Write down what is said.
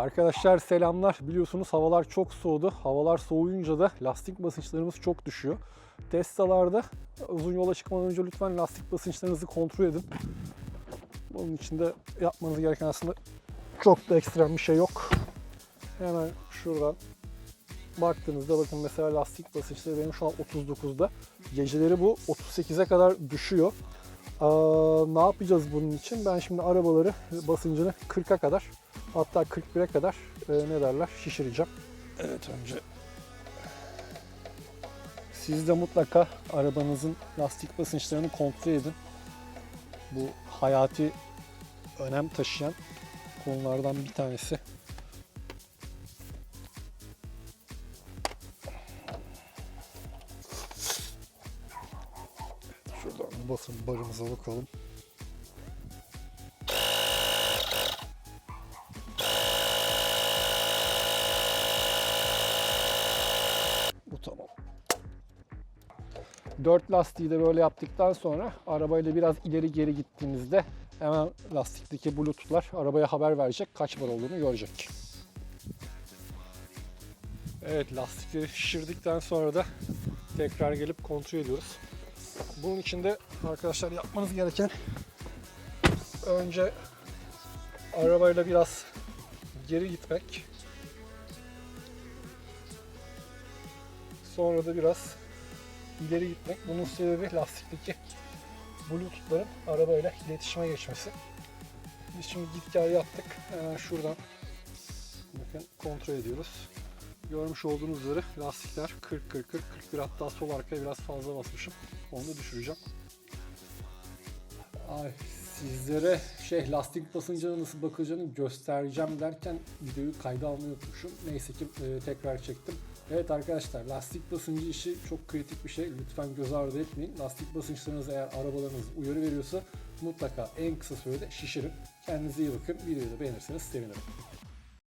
Arkadaşlar selamlar. Biliyorsunuz havalar çok soğudu. Havalar soğuyunca da lastik basınçlarımız çok düşüyor. Tesla'larda uzun yola çıkmadan önce lütfen lastik basınçlarınızı kontrol edin. Bunun için de yapmanız gereken aslında çok da ekstrem bir şey yok. Hemen şuradan baktığınızda bakın mesela lastik basınçları benim şu an 39'da. Geceleri bu 38'e kadar düşüyor. Aa, ne yapacağız bunun için? Ben şimdi arabaları basıncını 40'a kadar hatta 41'e kadar e, ne derler şişireceğim. Evet önce siz de mutlaka arabanızın lastik basınçlarını kontrol edin. Bu hayati önem taşıyan konulardan bir tanesi. Şuradan basın barımıza bakalım. Tamam. Dört lastiği de böyle yaptıktan sonra arabayla biraz ileri geri gittiğimizde hemen lastikteki bluetoothlar arabaya haber verecek kaç bar olduğunu görecek. Evet lastikleri şişirdikten sonra da tekrar gelip kontrol ediyoruz. Bunun için de arkadaşlar yapmanız gereken önce arabayla biraz geri gitmek. Sonra da biraz ileri gitmek. Bunun sebebi lastikteki bluetoothların arabayla iletişime geçmesi. Biz şimdi git gel yaptık. Hemen şuradan bakın kontrol ediyoruz. Görmüş olduğunuz üzere lastikler 40 40 40 41 hatta sol arkaya biraz fazla basmışım. Onu da düşüreceğim. Ay sizlere şey lastik basıncına nasıl bakacağını göstereceğim derken videoyu kayda almayı unutmuşum. Neyse ki e, tekrar çektim. Evet arkadaşlar lastik basıncı işi çok kritik bir şey. Lütfen göz ardı etmeyin. Lastik basınçlarınız eğer arabalarınız uyarı veriyorsa mutlaka en kısa sürede şişirin. Kendinize iyi bakın. Videoyu da beğenirseniz sevinirim.